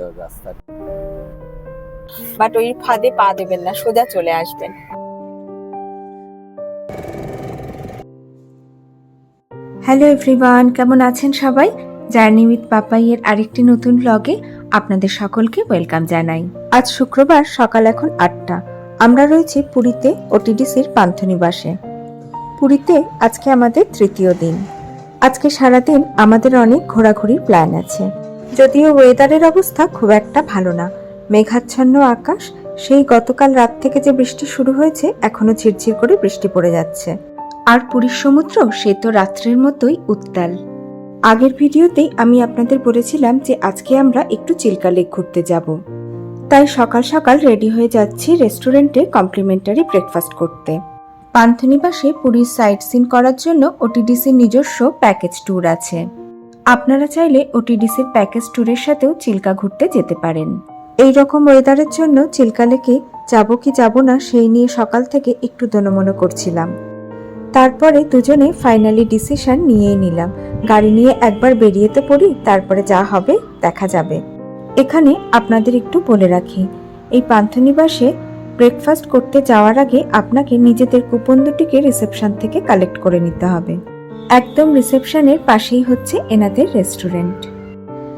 সুন্দর রাস্তা বাট ওই ফাঁদে পা দেবেন না সোজা চলে আসবেন। হ্যালো এভরিওয়ান কেমন আছেন সবাই? জার্নি উইথ পাপাইয়ের আরেকটি নতুন ব্লগে আপনাদের সকলকে ওয়েলকাম জানাই। আজ শুক্রবার সকাল এখন আটটা। আমরা রয়েছি পুরীতে ওটিডিসির পান্থনিবাসে। পুরীতে আজকে আমাদের তৃতীয় দিন। আজকে সারাদিন আমাদের অনেক ঘোরাঘুরির প্ল্যান আছে। যদিও ওয়েদারের অবস্থা খুব একটা ভালো না। মেঘাচ্ছন্ন আকাশ, সেই গতকাল রাত থেকে যে বৃষ্টি শুরু হয়েছে, এখনও ঝিরঝির করে বৃষ্টি পড়ে যাচ্ছে। আর পুরীর সমুদ্র, সে তো রাত্রের মতোই উত্তাল। আগের ভিডিওতেই আমি আপনাদের বলেছিলাম যে আজকে আমরা একটু চিল্কা লেক ঘুরতে যাব। তাই সকাল সকাল রেডি হয়ে যাচ্ছি রেস্টুরেন্টে কমপ্লিমেন্টারি ব্রেকফাস্ট করতে। পান্থনিবাসে পুরীর সাইট সিন করার জন্য ওটিডিসির নিজস্ব প্যাকেজ ট্যুর আছে। আপনারা চাইলে ওটিডিসির প্যাকেজ ট্যুরের সাথেও চিল্কা ঘুরতে যেতে পারেন। এই রকম ওয়েদারের জন্য চিল্কা লেকে যাব কি যাব না সেই নিয়ে সকাল থেকে একটু দনমনো করছিলাম। তারপরে দুজনে ফাইনালি ডিসিশন নিয়েই নিলাম। গাড়ি নিয়ে একবার বেরিয়ে তো পড়ি, তারপরে যা হবে দেখা যাবে। এখানে আপনাদের একটু বলে রাখি, এই পান্থনিবাসে ব্রেকফাস্ট করতে যাওয়ার আগে আপনাকে নিজেদের কুপন দুটিকে রিসেপশন থেকে কালেক্ট করে নিতে হবে। একদম রিসেপশনের পাশেই হচ্ছে এনাদের রেস্টুরেন্ট।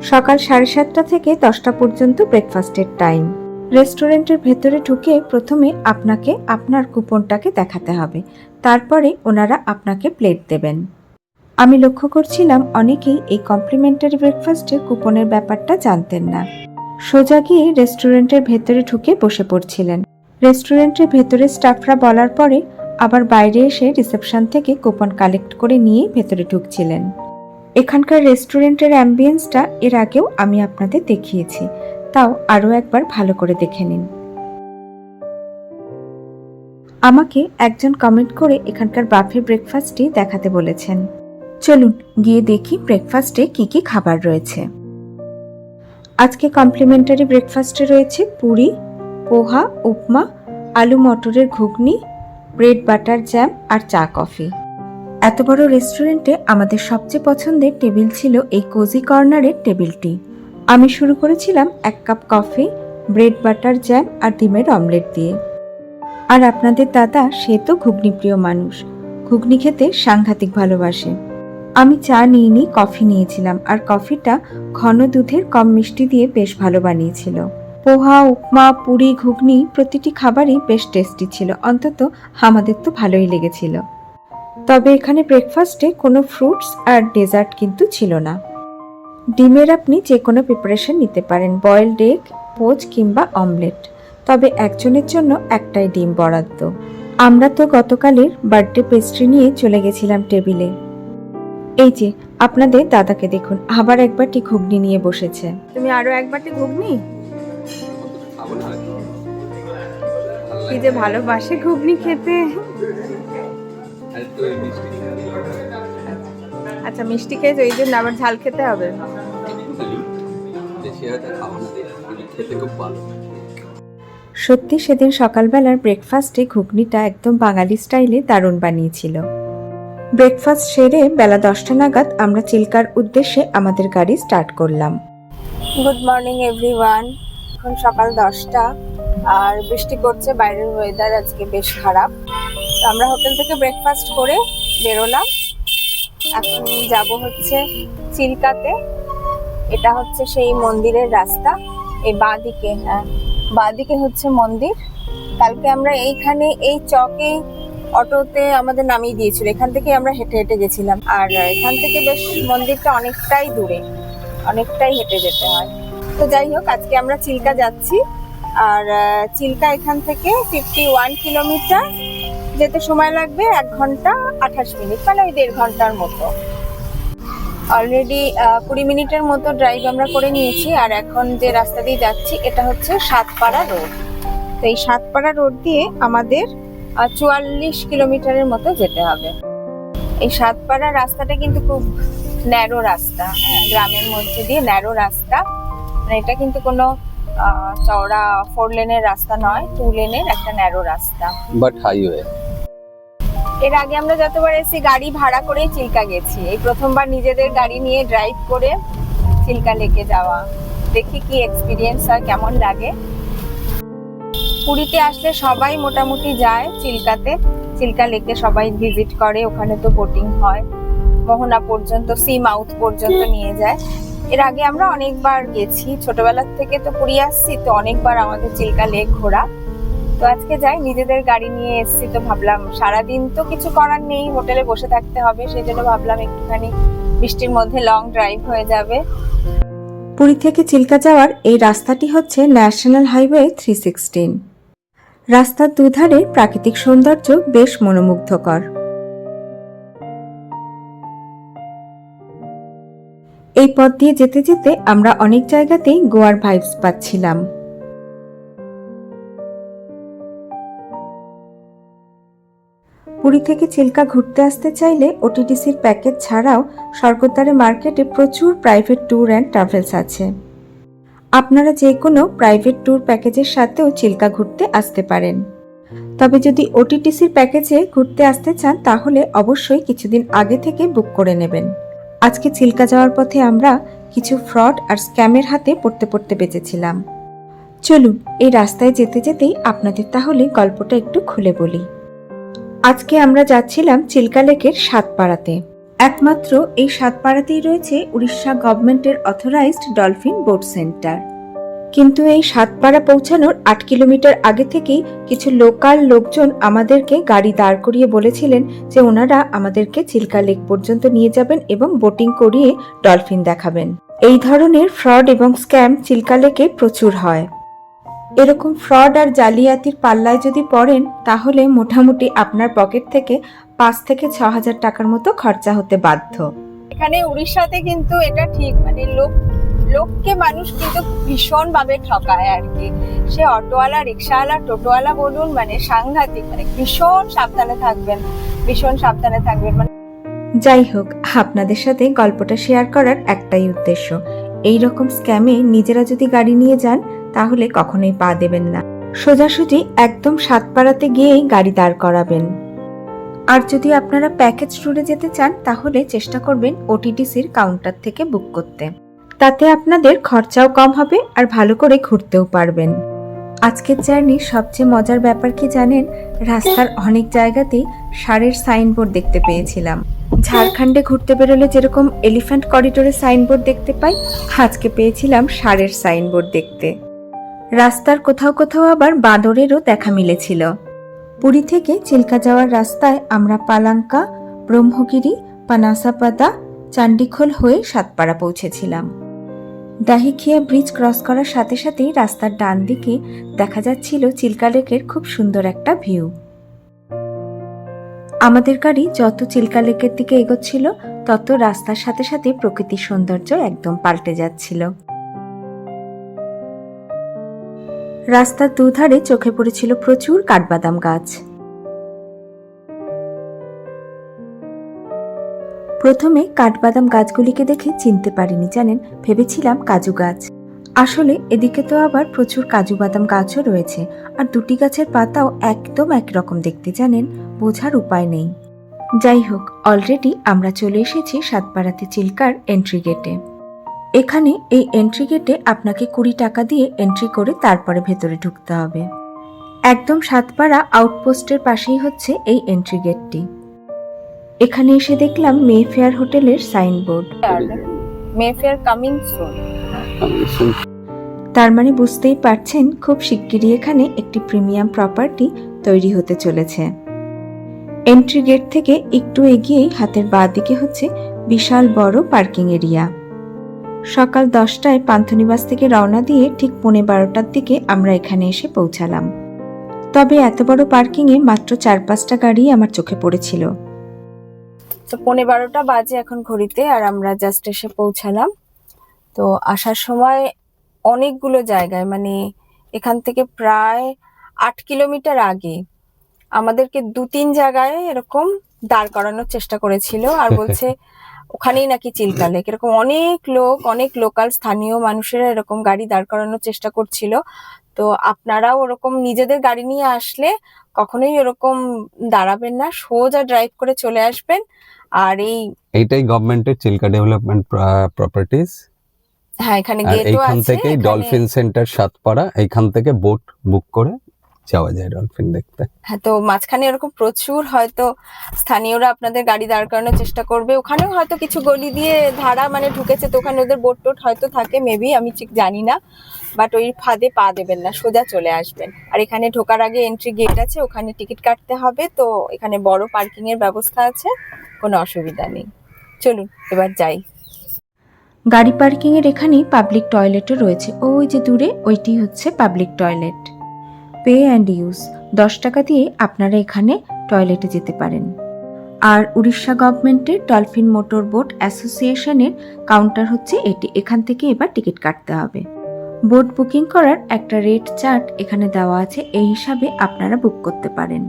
সকাল সাড়ে সাতটা থেকে দশটা পর্যন্ত ব্রেকফাস্টের টাইম। রেস্টুরেন্টের ভেতরে ঢুকে প্রথমে আপনাকে আপনার কুপনটাকে দেখাতে হবে। তারপরে ওনারা আপনাকে প্লেট দেবেন। আমি লক্ষ্য করছিলাম অনেকেই এই কমপ্লিমেন্টারি ব্রেকফাস্টে কুপনের ব্যাপারটা জানতেন না। সোজা গিয়ে রেস্টুরেন্টের ভেতরে ঢুকে বসে পড়ছিলেন। রেস্টুরেন্টের ভেতরে স্টাফরা বলার পরে আবার বাইরে এসে রিসেপশন থেকে কুপন কালেক্ট করে নিয়ে ভেতরে ঢুকছিলেন। এখানকার রেস্টুরেন্টের অ্যাম্বিয়েন্সটা এর আগেও আমি আপনাদের দেখিয়েছি। তাও আরও একবার ভালো করে দেখে নিন। আমাকে একজন কমেন্ট করে এখানকার বাফে ব্রেকফাস্টটি দেখাতে বলেছেন। চলুন গিয়ে দেখি ব্রেকফাস্টে কি কি খাবার রয়েছে। আজকে কমপ্লিমেন্টারি ব্রেকফাস্টে রয়েছে পুরি, পোহা, উপমা, আলু মটরের ঘুগনি ব্রেড বাটার জ্যাম আর চা কফি। এত বড় রেস্টুরেন্টে আমাদের সবচেয়ে পছন্দের টেবিল ছিল এই কোজি কর্নারের টেবিলটি। আমি শুরু করেছিলাম এক cup coffee, bread butter jam আর ডিমের অমলেট দিয়ে। আর আপনাদের দাদা, সে তো ঘুগনি প্রিয় মানুষ। ঘুগনি খেতে সাংঘাতিক ভালোবাসে। আমি চা নিইনি কফি নিয়েছিলাম আর কফিটা ঘন দুধের কম মিষ্টি দিয়ে বেশ ভালো বানিয়েছিল। পোহা, উপমা, পুরি, ঘুগনি প্রতিটি খাবারই বেশ টেস্টি ছিল। অন্তত আমাদের তো ভালোই লেগেছিল। তবে এখানে ব্রেকফাস্টে কোনো ফ্রুটস আর ডেজার্ট কিন্তু ছিল না। ডিমের আপনি যে কোনো প্রিপারেশন নিতে পারেন বয়েলড এগ পোচ কিংবা অমলেট তবে একজনের জন্য একটাই ডিম বরাদ্দ। আমরা তো গতকালের বার্থডে পেস্ট্রি নিয়ে চলে গেছিলাম টেবিলে। এই যে, আপনাদের দাদাকে দেখুন, আবার একবারটি ঘুগনি নিয়ে বসেছে। তুমি আরও একবারটি ঘুগনি? কি যে ভালোবাসে ঘুগনি খেতে। আচ্ছা মিষ্টি খেয়েছো এই জন্য আবার ঝাল খেতে হবে। বেশি হয়তো খাব না। কিন্তু খেতে খুব ভালো। সত্যি সেদিন সকালবেলার ব্রেকফাস্টে ঘুগনিটা একদম বাঙালি স্টাইলে দারুণ বানিয়েছিল। ব্রেকফাস্ট সেরে বেলা দশটা নাগাদ আমরা চিল্কার উদ্দেশ্যে আমাদের গাড়ি স্টার্ট করলাম। গুড মর্নিং এভরিওয়ান এখন সকাল দশটা, আর বৃষ্টি পড়ছে, বাইরের ওয়েদার আজকে বেশ খারাপ। তো আমরা হোটেল থেকে ব্রেকফাস্ট করে বেরোলাম। এখন যাব হচ্ছে চিল্কাতে এটা হচ্ছে সেই মন্দিরের রাস্তা। এই বাঁ দিকে হ্যাঁ বাঁদিকে হচ্ছে মন্দির। কালকে আমরা এইখানে, এই চকে অটোতে আমাদের নামিয়ে দিয়েছিল। এখান থেকে আমরা হেঁটে হেঁটে গেছিলাম। আর এখান থেকে বেশ মন্দিরটা অনেকটাই দূরে, অনেকটাই হেঁটে যেতে হয়। তো যাই হোক, আজকে আমরা চিল্কা যাচ্ছি। আর চিল্কা এখান থেকে ফিফটি ওয়ান কিলোমিটার যেতে সময় লাগবে এক ঘণ্টা আঠাশ মিনিট মানে ওই দেড় ঘণ্টার মতো। অলরেডি কুড়ি মিনিটের মতো ড্রাইভ আমরা করে নিয়েছি, আর এখন যে রাস্তা দিয়ে যাচ্ছি, এটা হচ্ছে সাতপাড়া রোড। তো এই সাতপাড়া রোড দিয়ে আমাদের চুয়াল্লিশ কিলোমিটারের মতো যেতে হবে। এই সাতপাড়া রাস্তাটা কিন্তু খুব ন্যারো রাস্তা হ্যাঁ গ্রামের মধ্যে দিয়ে ন্যারো রাস্তা। মানে এটা কিন্তু কোনো চওড়া ফোর লেনের রাস্তা নয় টু লেনের একটা ন্যারো রাস্তা। বাট হাইওয়ে এর আগে আমরা যতবার এসেছি গাড়ি ভাড়া করেই চিল্কা গেছি। এই প্রথমবার নিজেদের গাড়ি নিয়ে ড্রাইভ করে চিল্কা লেকে যাওয়া। দেখি কি এক্সপিরিয়েন্স হয় কেমন লাগে। পুরীতে আসলে সবাই মোটামুটি যায় চিল্কাতে। চিল্কা লেকে সবাই ভিজিট করে ওখানে তো বোটিং হয়। মোহনা পর্যন্ত সি মাউথ পর্যন্ত নিয়ে যায়। এর আগে আমরা অনেকবার গেছি। ছোটবেলার থেকে তো পুরী আসছি, তো অনেকবার আমাদের চিল্কা লেক ঘোরা। তো আজকে যাই, নিজেদের গাড়ি নিয়ে এসেছি তো ভাবলাম সারাদিন তো কিছু করার নেই, হোটেলে বসে থাকতে হবে, সেই জন্য ভাবলাম একটুখানি বৃষ্টির মধ্যে লং ড্রাইভ হয়ে যাবে। পুরী থেকে চিল্কা যাওয়ার এই রাস্তাটি হচ্ছে ন্যাশনাল হাইওয়ে থ্রি সিক্সটিন। রাস্তার দুধারে প্রাকৃতিক সৌন্দর্য বেশ মনোমুগ্ধকর। এই পথ দিয়ে যেতে যেতে আমরা অনেক জায়গাতেই গোয়ার ভাইবস পাচ্ছিলাম। পুরী থেকে চিল্কা ঘুরতে আসতে চাইলে ওটিটিসির প্যাকেজ ছাড়াও স্বর্গদ্বারে মার্কেটে প্রচুর প্রাইভেট ট্যুর অ্যান্ড ট্রাভেলস আছে। আপনারা যে কোনো প্রাইভেট ট্যুর প্যাকেজের সাথেও চিল্কা ঘুরতে আসতে পারেন। তবে যদি ওটিটিসির প্যাকেজে ঘুরতে আসতে চান, তাহলে অবশ্যই কিছুদিন আগে থেকে বুক করে নেবেন। আজকে চিল্কা যাওয়ার পথে আমরা কিছু ফ্রড আর স্ক্যামের হাতে পড়তে পড়তে বেঁচেছিলাম। চলুন, এই রাস্তায় যেতে যেতেই আপনাদের তাহলে গল্পটা একটু খুলে বলি। আজকে আমরা যাচ্ছিলাম চিল্কা লেকের সাতপাড়াতে। একমাত্র এই সাতপাড়াতেই রয়েছে উড়িষ্যা গভর্নমেন্টের অথরাইজড ডলফিন বোট সেন্টার। কিন্তু এই সাতপাড়া পৌঁছানোর আট কিলোমিটার আগে থেকেই কিছু লোকাল লোকজন আমাদেরকে গাড়ি দাঁড় করিয়ে বলেছিলেন যে ওনারা আমাদেরকে চিল্কা লেক পর্যন্ত নিয়ে যাবেন এবং বোটিং করিয়ে ডলফিন দেখাবেন। এই ধরনের ফ্রড এবং স্ক্যাম চিল্কা লেকে প্রচুর হয়। এরকম ফ্রড আর জালিয়াতির পাল্লায় যদি পড়েন, তাহলে মোটামুটি আপনার পকেট থেকে পাঁচ থেকে ছ হাজার টাকার মতো খরচা হতে বাধ্য। এখানে উড়িষ্যাতে কিন্তু এটা ঠিক মানে লোক লোককে মানুষ কিন্তু ভীষণ ভাবে ঠকায় আর কি। সে অটোওয়ালা, রিক্সাওয়ালা, টোটোওয়ালা বলুন মানে সাংঘাতিক মানে ভীষণ সাবধানে থাকবেন, ভীষণ সাবধানে থাকবেন। মানে যাই হোক, আপনাদের সাথে গল্পটা শেয়ার করার একটাই উদ্দেশ্য। এই রকম স্ক্যামে নিজেরা যদি গাড়ি নিয়ে যান, তাহলে কখনোই পা দেবেন না। সোজাসুজি একদম সাতপাড়াতে গিয়েই গাড়ি দাঁড় করাবেন। আর যদি আপনারা প্যাকেজ ট্যুরে যেতে চান, তাহলে চেষ্টা করবেন ওটিটিসির কাউন্টার থেকে বুক করতে। তাতে আপনাদের খরচাও কম হবে আর ভালো করে ঘুরতেও পারবেন। আজকের জার্নির সবচেয়ে মজার ব্যাপার কি জানেন? রাস্তার অনেক জায়গাতেই সারের সাইনবোর্ড দেখতে পেয়েছিলাম। ঝাড়খণ্ডে ঘুরতে বেরোলে যেরকম এলিফ্যান্ট করিডোরে সাইনবোর্ড দেখতে পাই, আজকে পেয়েছিলাম সারের সাইনবোর্ড দেখতে। রাস্তার কোথাও কোথাও আবার বাঁদরেরও দেখা মিলেছিল। পুরী থেকে চিল্কা যাওয়ার রাস্তায় আমরা পালাঙ্কা, ব্রহ্মগিরি, পানাসাপাদা, চান্ডিখোল হয়ে সাতপাড়া পৌঁছেছিলাম। দাহিখিয়া ব্রিজ ক্রস করার সাথে সাথেই রাস্তার ডান দিকে দেখা যাচ্ছিল চিল্কা লেকের খুব সুন্দর একটা ভিউ। আমাদের গাড়ি যত চিল্কা লেকের দিকে এগোচ্ছিল, তত রাস্তার সাথে সাথে প্রকৃতির সৌন্দর্য একদম পাল্টে যাচ্ছিল। রাস্তার দুধারে চোখে পড়েছিল প্রচুর কাঠবাদাম গাছ। প্রথমে কাঠবাদাম গাছগুলিকে দেখে চিনতে পারিনি, জানেন, ভেবেছিলাম কাজু গাছ। আসলে এদিকে তো আবার প্রচুর কাজু বাদাম গাছও রয়েছে, আর দুটি গাছের পাতাও একদম একরকম দেখতে, জানেন, বোঝার উপায় নেই। যাই হোক অলরেডি আমরা চলে এসেছি সাতপাড়াতে চিল্কার এন্ট্রি গেটে এখানে এই এন্ট্রি গেটে আপনাকে কুড়ি টাকা দিয়ে এন্ট্রি করে তারপরে ভেতরে ঢুকতে হবে। একদম সাতপাড়া আউটপোস্টের পাশেই হচ্ছে এই এন্ট্রি গেটটি এখানে এসে দেখলাম মেফেয়ার হোটেলের সাইনবোর্ড। মেফেয়ার কামিং সুন তার মানে বুঝতেই পারছেন খুব শিগগিরই এখানে একটি প্রিমিয়াম প্রপার্টি তৈরি হতে চলেছে। এন্ট্রি গেট থেকে একটু এগিয়েই হাতের বাঁ দিকে হচ্ছে বিশাল বড় পার্কিং এরিয়া সকাল দশটায় পান্থনিবাস থেকে রওনা দিয়ে ঠিক পৌনে বারোটার দিকে আমরা এখানে এসে পৌঁছালাম। তবে এত বড় পার্কিংয়ে মাত্র চার পাঁচটা গাড়ি আমার চোখে পড়েছিল। তো পৌনে বারোটা বাজে এখন ঘড়িতে আর আমরা জাস্ট এসে পৌঁছালাম। তো আসার সময় অনেকগুলো জায়গায় মানে এখান থেকে প্রায় আট কিলোমিটার আগে আমাদেরকে দু তিন জায়গায় এরকম দাঁড় করানোর চেষ্টা করেছিল আর বলছে ওখানেই নাকি চিল্কা লেক এরকম অনেক লোক অনেক লোকাল স্থানীয় মানুষেরা এরকম গাড়ি দাঁড় করানোর চেষ্টা করছিল। তো আপনারাও ওরকম নিজেদের গাড়ি নিয়ে আসলে কখনোই ওরকম দাঁড়াবেন না সোজা ড্রাইভ করে চলে আসবেন। আর এই এইটাই গভর্নমেন্টের চিল্কা ডেভেলপমেন্ট প্রপার্টিজ হ্যাঁ এখানে গেটও আছে থেকেই এখানে- ডলফিন সেন্টার সাতপাড়া এইখান থেকে বোট বুক করে যাওয়া যায় ডলফিন দেখতে। হ্যাঁ তো মাঝখানে এরকম প্রচুর হয়তো স্থানীয়রা আপনাদের গাড়ি দাঁড় করানোর চেষ্টা করবে। ওখানেও হয়তো কিছু গলি দিয়ে ধারা মানে ঢুকেছে তো ওখানে ওদের বোট টোট হয়তো থাকে মেবি আমি ঠিক জানি না। বাট ওই ফাঁদে পা দেবেন না, সোজা চলে আসবেন। আর এখানে ঢোকার আগে এন্ট্রি গেট আছে, ওখানে টিকিট কাটতে হবে, তো এখানে বড় পার্কিং এর ব্যবস্থা আছে, কোনো অসুবিধা নেই। চলুন, এবার যাই। গাড়ি পার্কিং এর এখানেই পাবলিক টয়লেটও রয়েছে। ওই যে দূরে, ওইটি হচ্ছে public toilet pay and use দশ টাকা দিয়ে আপনারা এখানে টয়লেটে যেতে পারেন। আর উড়িষ্যা গভর্নমেন্টের ডলফিন মোটর বোট অ্যাসোসিয়েশনের কাউন্টার হচ্ছে এটি। এখান থেকে এবার টিকিট কাটতে হবে। বোট বুকিং করার একটা রেট চার্ট এখানে দেওয়া আছে, এই হিসাবে আপনারা বুক করতে পারেন।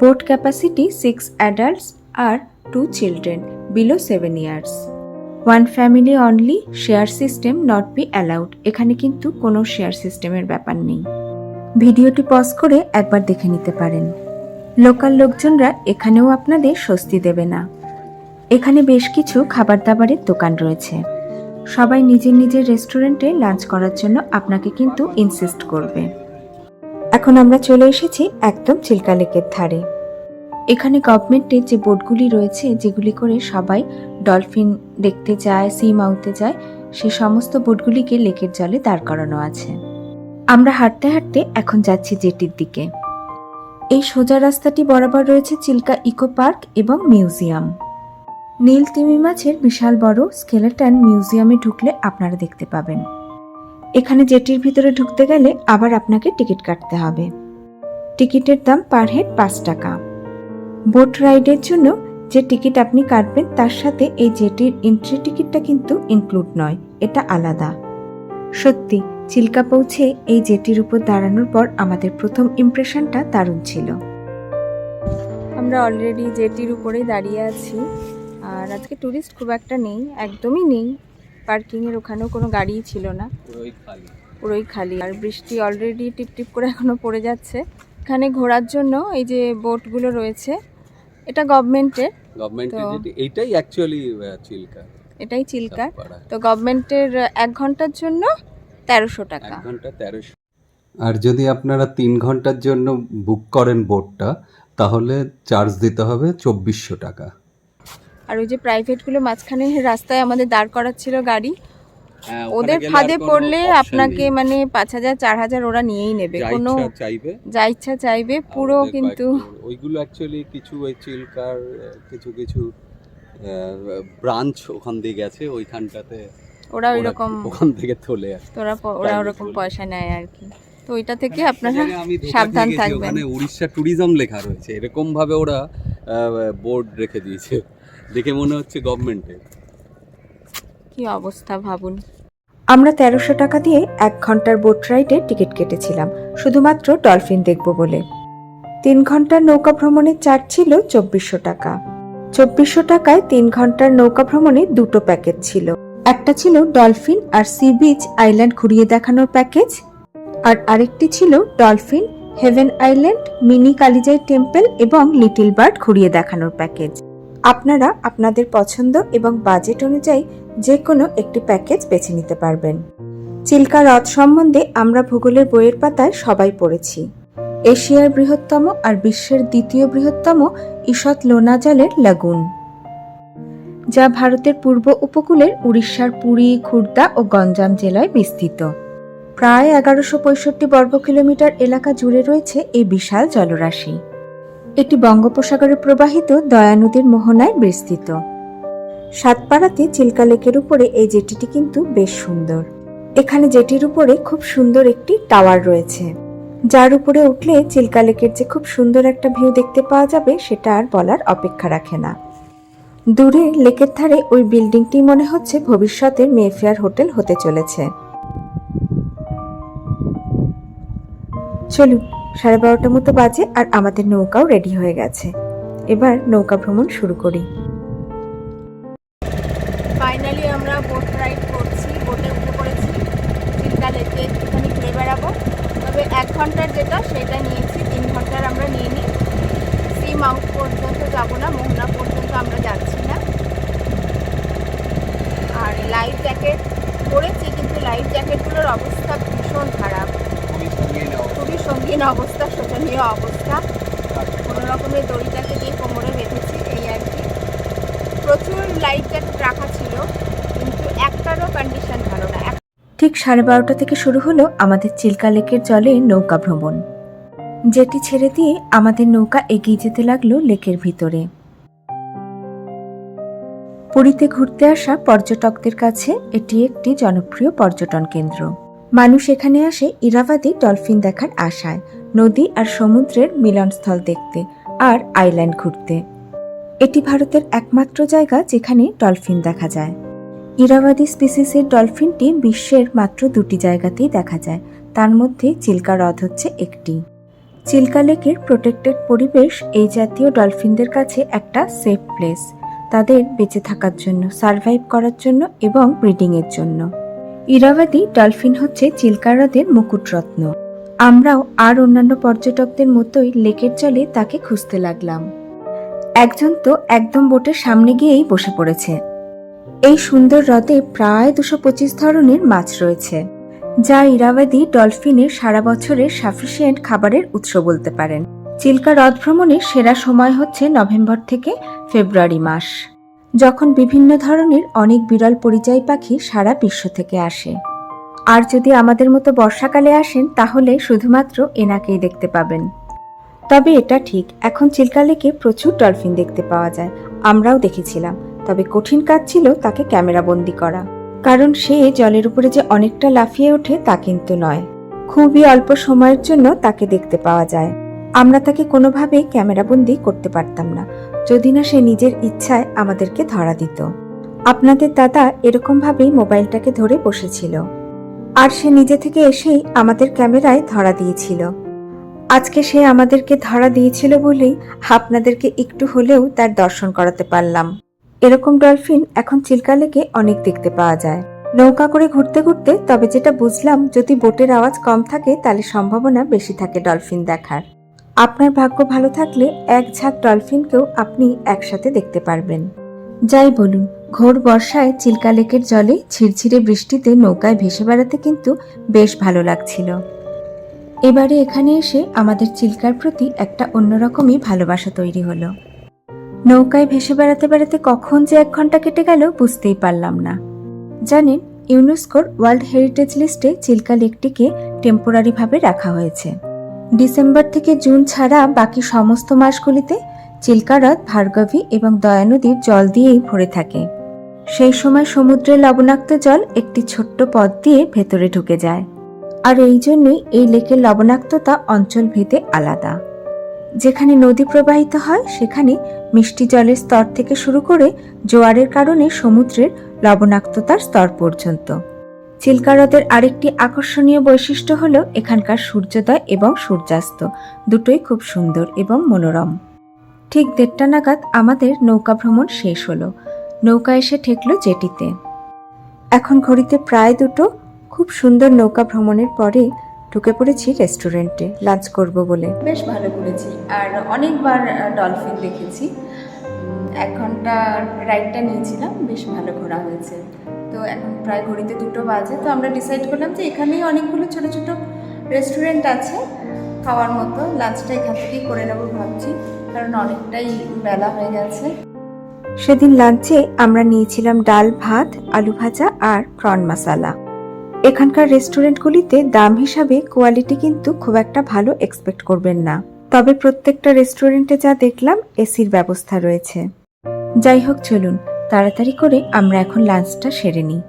Boat capacity six adults R two children below seven years one family only share system not be allowed এখানে কিন্তু কোনো শেয়ার সিস্টেমের ব্যাপার নেই। ভিডিওটি পজ করে একবার দেখে নিতে পারেন। লোকাল লোকজনরা এখানেও আপনাদের স্বস্তি দেবে না। এখানে বেশ কিছু খাবার দাবারের দোকান রয়েছে। সবাই নিজের নিজের রেস্টুরেন্টে লাঞ্চ করার জন্য আপনাকে কিন্তু ইনসিস্ট করবে। এখন আমরা চলে এসেছি একদম চিল্কা লেকের ধারে। এখানে গভর্নমেন্টের যে বোটগুলি রয়েছে, যেগুলি করে সবাই ডলফিন দেখতে যায় সি মাউথে যায় সেই সমস্ত বোটগুলিকে লেকের জলে দাঁড় করানো আছে। আমরা হাঁটতে হাঁটতে এখন যাচ্ছি জেটির দিকে। এই সোজা রাস্তাটি বরাবর রয়েছে চিল্কা ইকো পার্ক এবং মিউজিয়াম। নীল তিমি মাছের বিশাল বড় স্কেলেটন মিউজিয়ামে ঢুকলে আপনারা দেখতে পাবেন। এখানে জেটির ভিতরে ঢুকতে গেলে আবার আপনাকে টিকিট কাটতে হবে। টিকিটের দাম পার হেড পাঁচ টাকা। বোট রাইডের জন্য যে টিকিট আপনি কাটবেন তার সাথে এই জেটির এন্ট্রি টিকিটটা কিন্তু ইনক্লুড নয়, এটা আলাদা। সত্যি, চিল্কা পৌঁছে এই জেটির উপর দাঁড়ানোর পর আমাদের প্রথম ইমপ্রেশনটা দারুণ ছিল। আমরা অলরেডি জেটির উপরে দাঁড়িয়ে আছি। আর আজকে ট্যুরিস্ট খুব একটা নেই একদমই নেই। পার্কিংয়ের ওখানেও কোনো গাড়িই ছিল না। পুরোই খালি। আর বৃষ্টি অলরেডি টিপ টিপ করে এখনও পড়ে যাচ্ছে। এখানে ঘোরার জন্য এই যে বোটগুলো রয়েছে এটা গভর্নমেন্টের এইটাই অ্যাকচুয়ালি চিল্কা। এটাই চিল্কা। তো গভর্নমেন্টের এক ঘণ্টার জন্য তেরোশো টাকা। ঘণ্টা তেরোশো। আর যদি আপনারা তিন ঘণ্টার জন্য বুক করেন বোটটা তাহলে চার্জ দিতে হবে চব্বিশশো টাকা। আর ওই যে প্রাইভেটগুলো মাঝখানে রাস্তায় আমাদের দাঁড় করাচ্ছিল গাড়ি হ্যাঁ, ওদের ফাঁদে পড়লে আপনাকে মানে পাঁচ হাজার চার হাজার ওরা নিয়েই নেবে। কোনো চাইবে। যা ইচ্ছা চাইবে পুরো কিন্তু। ওইগুলো অ্যাকচুয়ালি কিছু ওই চিল্কার কিছু কিছু ব্রাঞ্চ ওখান দিয়ে গেছে ওইখানটাতে ওরা ওই রকম ওখান থেকে তোলে। তোরা ওরা ওরকম পয়সা নেয় আর কি। তো ওইটা থেকে মানে আপনারা সাবধান থাকবেন। ওখানে উড়িষ্যা ট্যুরিজম লেখা রয়েছে। এরকম ভাবে ওরা বোর্ড রেখে দিয়েছে। দেখে মনে হচ্ছে গভর্নমেন্টের কি অবস্থা ভাবুন। আমরা তেরোশো টাকা দিয়ে এক ঘণ্টার বোট রাইডের টিকিট কেটেছিলাম শুধুমাত্র ডলফিন দেখব বলে। তিন ঘণ্টার নৌকা ভ্রমণের চার্জ ছিল চব্বিশশো টাকা। চব্বিশশো টাকায় তিন ঘণ্টার নৌকা ভ্রমণে দুটো প্যাকেজ ছিল। একটা ছিল ডলফিন আর সি বিচ আইল্যান্ড ঘুরিয়ে দেখানোর প্যাকেজ আর আরেকটি ছিল dolphin heaven island mini Kalijai temple এবং লিটল বার্ড ঘুরিয়ে দেখানোর প্যাকেজ আপনারা আপনাদের পছন্দ এবং বাজেট অনুযায়ী যে কোনো একটি প্যাকেজ বেছে নিতে পারবেন। চিল্কা হ্রদ সম্বন্ধে আমরা ভূগোলের বইয়ের পাতায় সবাই পড়েছি। এশিয়ার বৃহত্তম আর বিশ্বের দ্বিতীয় বৃহত্তম ঈষৎ লোনা জলের লাগুন, যা ভারতের পূর্ব উপকূলের উড়িষ্যার পুরী, খুর্দা ও গঞ্জাম জেলায় বিস্তৃত। প্রায় এগারোশো পঁয়ষট্টি বর্গ কিলোমিটার এলাকা জুড়ে রয়েছে এই বিশাল জলরাশি। এটি বঙ্গোপসাগরে প্রবাহিত দয়া নদীর মোহনায় বিস্তৃত। সাতপাড়াতে চিল্কা লেকের উপরে এই জেটিটি কিন্তু বেশ সুন্দর। এখানে জেটির উপরে খুব সুন্দর একটি টাওয়ার রয়েছে। যার উপরে উঠলে চিল্কা লেকের যে খুব সুন্দর একটা ভিউ দেখতে পাওয়া যাবে সেটা আর বলার অপেক্ষা রাখে না। দূরে লেকের ধারে ওই বিল্ডিংটি মনে হচ্ছে ভবিষ্যতের মেফেয়ার হোটেল হতে চলেছে। চলুন সাড়ে বারোটা মতো বাজে আর আমাদের নৌকাও রেডি হয়ে গেছে। এবার নৌকা ভ্রমণ শুরু করি। ফাইনালি আমরা বোট রাইড করছি বোটে উঠে পড়েছি। চিল্কা লেকে একটুখানি ঘুরে বেড়াবো। তবে এক ঘণ্টার যেটা, সেটা নিয়েছি। তিন ঘণ্টার আমরা নিয়ে নিই সি মাউথ পর্যন্ত যাব না, মোহনা পর্যন্ত আমরা যাচ্ছি না। আর লাইফ জ্যাকেট পরেছি, কিন্তু লাইফ জ্যাকেটগুলোর অবস্থা ভীষণ খারাপ। খুবই সঙ্গীন অবস্থা, শোচনীয় অবস্থা। কোনো রকমের দড়িটাকে দিয়ে কোমরে বেঁধেছি এই আর কি। প্রচুর লাইফ জ্যাকেট রাখা ছিল, কিন্তু একটারও কন্ডিশন ভালো না। ঠিক সাড়ে বারোটা থেকে শুরু হলো আমাদের চিল্কা লেকের জলে নৌকা ভ্রমণ। যেটি ছেড়ে দিয়ে আমাদের নৌকা এগিয়ে যেতে লাগল লেকের ভিতরে। পুরীতে ঘুরতে আসা পর্যটকদের কাছে এটি একটি জনপ্রিয় পর্যটন কেন্দ্র। মানুষ এখানে আসে ইরাবাদি ডলফিন দেখার আশায়, নদী আর সমুদ্রের মিলনস্থল দেখতে আর আইল্যান্ড ঘুরতে। এটি ভারতের একমাত্র জায়গা যেখানে ডলফিন দেখা যায়। ইরাবাদি স্পিসিসের ডলফিনটি বিশ্বের মাত্র দুটি জায়গাতেই দেখা যায়, তার মধ্যে চিল্কা হ্রদ হচ্ছে একটি। চিল্কা লেকের প্রোটেক্টেড পরিবেশ এই জাতীয় ডলফিনদের কাছে একটা সেফ প্লেস, তাদের বেঁচে থাকার জন্য, সার্ভাইভ করার জন্য এবং ব্রিডিংয়ের জন্য। ইরাবাদি ডলফিন হচ্ছে চিল্কা হ্রদের মুকুটরত্ন। আমরাও আর অন্যান্য পর্যটকদের মতোই লেকের জলে তাকে খুঁজতে লাগলাম। একজন তো একদম বোটের সামনে গিয়েই বসে পড়েছে। এই সুন্দর হ্রদে প্রায় দুশো পঁচিশ ধরনের মাছ রয়েছে, যা ইরাবাদি ডলফিনের সারা বছরের সাফিসিয়েন্ট খাবারের উৎস বলতে পারেন। চিল্কা হ্রদ ভ্রমণের সেরা সময় হচ্ছে নভেম্বর থেকে ফেব্রুয়ারি মাস। যখন বিভিন্ন ধরনের অনেক বিরল পরিযায়ী পাখি সারা বিশ্ব থেকে আসে। আর যদি আমাদের মতো বর্ষাকালে আসেন, তাহলে শুধুমাত্র এনাকেই দেখতে পাবেন। তবে এটা ঠিক, এখন চিল্কা লেকে প্রচুর ডলফিন দেখতে পাওয়া যায়, আমরাও দেখেছিলাম, তবে কঠিন কাজ ছিল তাকে ক্যামেরাবন্দি করা। কারণ সে জলের উপরে যে অনেকটা লাফিয়ে ওঠে, তা কিন্তু নয়। খুবই অল্প সময়ের জন্য তাকে দেখতে পাওয়া যায়। আমরা তাকে কোনোভাবেই ক্যামেরাবন্দি করতে পারতাম না যদি না সে নিজের ইচ্ছায় আমাদেরকে ধরা দিত। আপনাদের দাদা এরকম ভাবেই মোবাইলটাকে ধরে বসেছিল। আর সে নিজে থেকে এসেই আমাদের ক্যামেরায় ধরা দিয়েছিল। আজকে সে আমাদেরকে ধরা দিয়েছিল বলেই আপনাদেরকে একটু হলেও তার দর্শন করাতে পারলাম। এরকম ডলফিন এখন চিল্কা লেকে অনেক দেখতে পাওয়া যায়। নৌকা করে ঘুরতে ঘুরতে, তবে যেটা বুঝলাম, যদি বোটের আওয়াজ কম থাকে, তাহলে সম্ভাবনা বেশি থাকে ডলফিন দেখার। আপনার ভাগ্য ভালো থাকলে এক ঝাঁক ডলফিনকেও আপনি একসাথে দেখতে পারবেন। যাই বলুন, ঘোর বর্ষায় চিল্কা লেকের জলে ঝিরঝিরে বৃষ্টিতে নৌকায় ভেসে বেড়াতে কিন্তু বেশ ভালো লাগছিল। এবারে এখানে এসে আমাদের চিল্কার প্রতি একটা অন্যরকমই ভালোবাসা তৈরি হলো। নৌকায় ভেসে বেড়াতে বেড়াতে কখন যে এক ঘণ্টা কেটে গেল বুঝতেই পারলাম না। জানেন, ইউনেস্কোর ওয়ার্ল্ড হেরিটেজ লিস্টে চিল্কা লেকটিকে টেম্পোরারি ভাবে রাখা হয়েছে। ডিসেম্বর থেকে জুন ছাড়া বাকি সমস্ত মাসগুলিতে চিল্কা হ্রদ ভার্গবী এবং দয়া নদীর জল দিয়েই ভরে থাকে। সেই সময় সমুদ্রের লবণাক্ত জল একটি ছোট্ট পথ দিয়ে ভেতরে ঢুকে যায়। আর এই জন্যই এই লেকের লবণাক্ততা অঞ্চল ভেদে আলাদা। যেখানে নদী প্রবাহিত হয়, সেখানে মিষ্টি জলের স্তর থেকে শুরু করে জোয়ারের কারণে সমুদ্রের লবণাক্ততার স্তর পর্যন্ত। চিল্কা হ্রদের আরেকটি আকর্ষণীয় বৈশিষ্ট্য হল এখানকার সূর্যোদয় এবং সূর্যাস্ত। দুটোই খুব সুন্দর এবং মনোরম। ঠিক দেড়টা নাগাদ আমাদের নৌকা ভ্রমণ শেষ হলো। নৌকা এসে ঠেকলো জেটিতে। এখন ঘড়িতে প্রায় দুটো। খুব সুন্দর নৌকা ভ্রমণের পরে ঢুকে পড়েছি রেস্টুরেন্টে। লাঞ্চ করব বলে। বেশ ভালো করেছি। আর অনেকবার ডলফিন দেখেছি। এক ঘণ্টা রাইডটা নিয়েছিলাম। বেশ ভালো ঘোরা হয়েছে। এখন প্রায় ঘড়িতে দুটো বাজে, তো আমরা ডিসাইড করলাম যে এখানেই অনেকগুলো ছোট ছোট রেস্টুরেন্ট আছে, খাওয়ার মতো। লাঞ্চটা এখান থেকেই করে নেব ভাবছি, কারণ অনেকটাই বেলা হয়ে গেছে। সেদিন লাঞ্চে আমরা নিয়েছিলাম ডাল, ভাত, আলু ভাজা আর প্রন মশালা এখানকার রেস্টুরেন্টগুলিতে দাম হিসাবে কোয়ালিটি কিন্তু খুব একটা ভালো এক্সপেক্ট করবেন না। তবে প্রত্যেকটা রেস্টুরেন্টে যা দেখলাম এসির ব্যবস্থা রয়েছে। যাই হোক, চলুন। তাড়াতাড়ি করে আমরা এখন লাঞ্চটা সেরে নিই।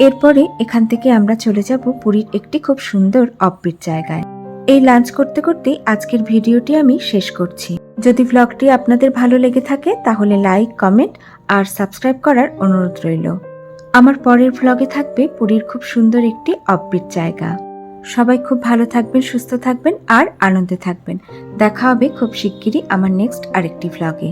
এরপরে এখান থেকে আমরা চলে যাব পুরীর একটি খুব সুন্দর অফবিট জায়গায়। এই লাঞ্চ করতে করতে আজকের ভিডিওটি আমি শেষ করছি। যদি ব্লগটি আপনাদের ভালো লেগে থাকে, তাহলে লাইক কমেন্ট আর সাবস্ক্রাইব করার অনুরোধ রইল। আমার পরের ভ্লগে থাকবে পুরীর খুব সুন্দর একটি অফবিট জায়গা। সবাই খুব ভালো থাকবেন, সুস্থ থাকবেন আর আনন্দে থাকবেন। দেখা হবে খুব শিগগিরই আমার নেক্সট আরেকটি ভ্লগে